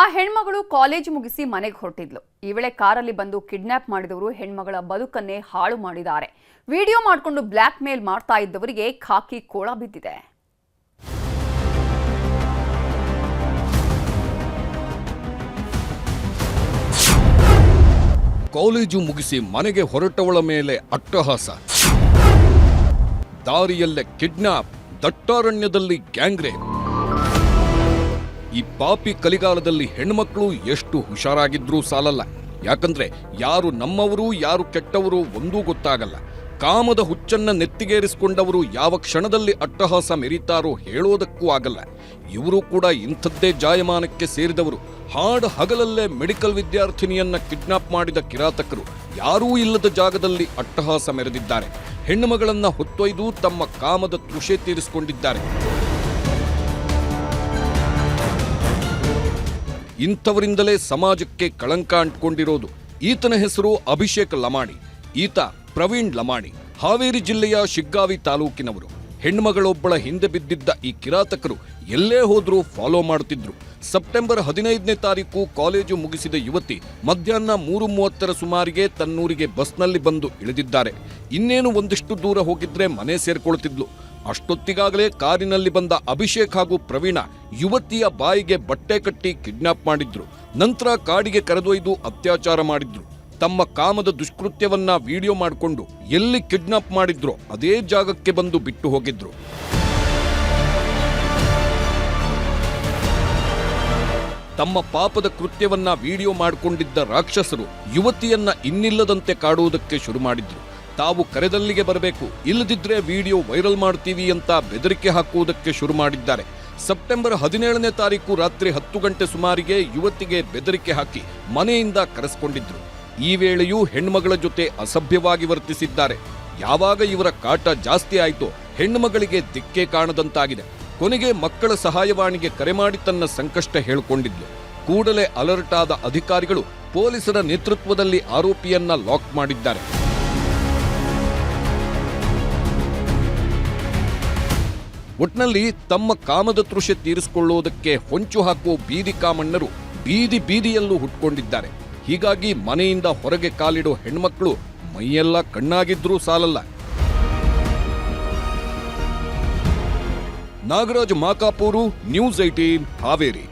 ಆ ಹೆಣ್ಮಗಳು ಕಾಲೇಜ್ ಮುಗಿಸಿ ಮನೆಗೆ ಹೊರಟಿದ್ಲು. ಈ ವೇಳೆ ಕಾರಲ್ಲಿ ಬಂದು ಕಿಡ್ನಾಪ್ ಮಾಡಿದವರು ಹೆಣ್ಮಗಳ ಬದುಕನ್ನೇ ಹಾಳು ಮಾಡಿದ್ದಾರೆ. ವಿಡಿಯೋ ಮಾಡಿಕೊಂಡು ಬ್ಲ್ಯಾಕ್ ಮೇಲ್ ಮಾಡ್ತಾ ಇದ್ದವರಿಗೆ ಖಾಕಿ ಕೋಳ ಬಿದ್ದಿದೆ. ಕಾಲೇಜು ಮುಗಿಸಿ ಮನೆಗೆ ಹೊರಟವಳ ಮೇಲೆ ಅಟ್ಟಹಾಸ. ದಾರಿಯಲ್ಲೇ ಕಿಡ್ನಾಪ್, ದಟ್ಟಾರಣ್ಯದಲ್ಲಿ ಗ್ಯಾಂಗ್ ರೇಪ್ ಈ ಪಾಪಿ ಕಲಿಗಾಲದಲ್ಲಿ ಹೆಣ್ಮಕ್ಳು ಎಷ್ಟು ಹುಷಾರಾಗಿದ್ರೂ ಸಾಲಲ್ಲ. ಯಾಕಂದ್ರೆ ಯಾರು ನಮ್ಮವರು ಯಾರು ಕೆಟ್ಟವರು ಒಂದೂ ಗೊತ್ತಾಗಲ್ಲ. ಕಾಮದ ಹುಚ್ಚನ್ನ ನೆತ್ತಿಗೇರಿಸಿಕೊಂಡವರು ಯಾವ ಕ್ಷಣದಲ್ಲಿ ಅಟ್ಟಹಾಸ ಮೆರೀತಾರೋ ಹೇಳೋದಕ್ಕೂ ಆಗಲ್ಲ. ಇವರು ಕೂಡ ಇಂಥದ್ದೇ ಜಾಯಮಾನಕ್ಕೆ ಸೇರಿದವರು. ಹಾಡು ಹಗಲಲ್ಲೇ ಮೆಡಿಕಲ್ ವಿದ್ಯಾರ್ಥಿನಿಯನ್ನ ಕಿಡ್ನಾಪ್ ಮಾಡಿದ ಕಿರಾತಕರು ಯಾರೂ ಇಲ್ಲದ ಜಾಗದಲ್ಲಿ ಅಟ್ಟಹಾಸ ಮೆರೆದಿದ್ದಾರೆ. ಹೆಣ್ಣುಮಗಳನ್ನ ಹೊತ್ತೊಯ್ದು ತಮ್ಮ ಕಾಮದ ತೃಷೆ ತೀರಿಸಿಕೊಂಡಿದ್ದಾರೆ. ಇಂಥವರಿಂದಲೇ ಸಮಾಜಕ್ಕೆ ಕಳಂಕ ಅಂಟ್ಕೊಂಡಿರೋದು. ಈತನ ಹೆಸರು ಅಭಿಷೇಕ್ ಲಮಾಣಿ. ಈತ ಪ್ರವೀಣ್ ಲಮಾಣಿ, ಹಾವೇರಿ ಜಿಲ್ಲೆಯ ಶಿಗ್ಗಾವಿ ತಾಲೂಕಿನವರು. ಹೆಣ್ಮಗಳೊಬ್ಬಳ ಹಿಂದೆ ಬಿದ್ದಿದ್ದ ಈ ಕಿರಾತಕರು ಎಲ್ಲೇ ಹೋದರೂ ಫಾಲೋ ಮಾಡುತ್ತಿದ್ರು ಸೆಪ್ಟೆಂಬರ್ ಹದಿನೈದನೇ ತಾರೀಕು ಕಾಲೇಜು ಮುಗಿಸಿದ ಯುವತಿ ಮಧ್ಯಾಹ್ನ ಮೂರು ಮೂವತ್ತರ ಸುಮಾರಿಗೆ ತನ್ನೂರಿಗೆ ಬಸ್ನಲ್ಲಿ ಬಂದು ಇಳಿದಿದ್ದಾರೆ. ಇನ್ನೇನು ಒಂದಿಷ್ಟು ದೂರ ಹೋಗಿದ್ರೆ ಮನೆ ಸೇರ್ಕೊಳ್ತಿದ್ಲು. ಅಷ್ಟೊತ್ತಿಗಾಗಲೇ ಕಾರಿನಲ್ಲಿ ಬಂದ ಅಭಿಷೇಕ್ ಹಾಗೂ ಪ್ರವೀಣ ಯುವತಿಯ ಬಾಯಿಗೆ ಬಟ್ಟೆ ಕಟ್ಟಿ ಕಿಡ್ನಾಪ್ ಮಾಡಿದ್ರು. ನಂತರ ಕಾಡಿಗೆ ಕರೆದೊಯ್ದು ಅತ್ಯಾಚಾರ ಮಾಡಿದ್ರು. ತಮ್ಮ ಕಾಮದ ದುಷ್ಕೃತ್ಯವನ್ನ ವಿಡಿಯೋ ಮಾಡಿಕೊಂಡು ಎಲ್ಲಿ ಕಿಡ್ನಾಪ್ ಮಾಡಿದ್ರೋ ಅದೇ ಜಾಗಕ್ಕೆ ಬಂದು ಬಿಟ್ಟು ಹೋಗಿದ್ರು. ತಮ್ಮ ಪಾಪದ ಕೃತ್ಯವನ್ನ ವಿಡಿಯೋ ಮಾಡಿಕೊಂಡಿದ್ದ ರಾಕ್ಷಸರು ಯುವತಿಯನ್ನ ಇನ್ನಿಲ್ಲದಂತೆ ಕಾಡುವುದಕ್ಕೆ ಶುರು ಮಾಡಿದ್ರು. ತಾವು ಕರೆದಲ್ಲಿಗೆ ಬರಬೇಕು, ಇಲ್ಲದಿದ್ರೆ ವಿಡಿಯೋ ವೈರಲ್ ಮಾಡ್ತೀವಿ ಅಂತ ಬೆದರಿಕೆ ಹಾಕುವುದಕ್ಕೆ ಶುರು ಮಾಡಿದ್ದಾರೆ. ಸೆಪ್ಟೆಂಬರ್ ಹದಿನೇಳನೇ ತಾರೀಕು ರಾತ್ರಿ ಹತ್ತು ಗಂಟೆ ಸುಮಾರಿಗೆ ಯುವತಿಗೆ ಬೆದರಿಕೆ ಹಾಕಿ ಮನೆಯಿಂದ ಕರೆಸ್ಕೊಂಡಿದ್ರು. ಈ ವೇಳೆಯೂ ಹೆಣ್ಮಗಳ ಜೊತೆ ಅಸಭ್ಯವಾಗಿ ವರ್ತಿಸಿದ್ದಾರೆ. ಯಾವಾಗ ಇವರ ಕಾಟ ಜಾಸ್ತಿ ಆಯಿತೋ ಹೆಣ್ಣುಮಗಳಿಗೆ ದಿಕ್ಕೆ ಕಾಣದಂತಾಗಿದೆ. ಕೊನೆಗೆ ಮಕ್ಕಳ ಸಹಾಯವಾಣಿಗೆ ಕರೆ ಮಾಡಿ ತನ್ನ ಸಂಕಷ್ಟ ಹೇಳಿಕೊಂಡಿದ್ಲು. ಕೂಡಲೇ ಅಲರ್ಟ್ ಆದ ಅಧಿಕಾರಿಗಳು ಪೊಲೀಸರ ನೇತೃತ್ವದಲ್ಲಿ ಆರೋಪಿಯನ್ನ ಲಾಕ್ ಮಾಡಿದ್ದಾರೆ. ಒಟ್ನಲ್ಲಿ ತಮ್ಮ ಕಾಮದ ತೃಷೆ ತೀರಿಸಿಕೊಳ್ಳುವುದಕ್ಕೆ ಹೊಂಚು ಹಾಕುವ ಬೀದಿ ಕಾಮಣ್ಣರು ಬೀದಿ ಬೀದಿಯಲ್ಲೂ ಹುಟ್ಕೊಂಡಿದ್ದಾರೆ. ಹೀಗಾಗಿ ಮನೆಯಿಂದ ಹೊರಗೆ ಕಾಲಿಡೋ ಹೆಣ್ಮಕ್ಳು ಮೈಯೆಲ್ಲ ಕಣ್ಣಾಗಿದ್ರೂ ಸಾಲಲ್ಲ. Nagaraj Makapur news eighteen Haveri.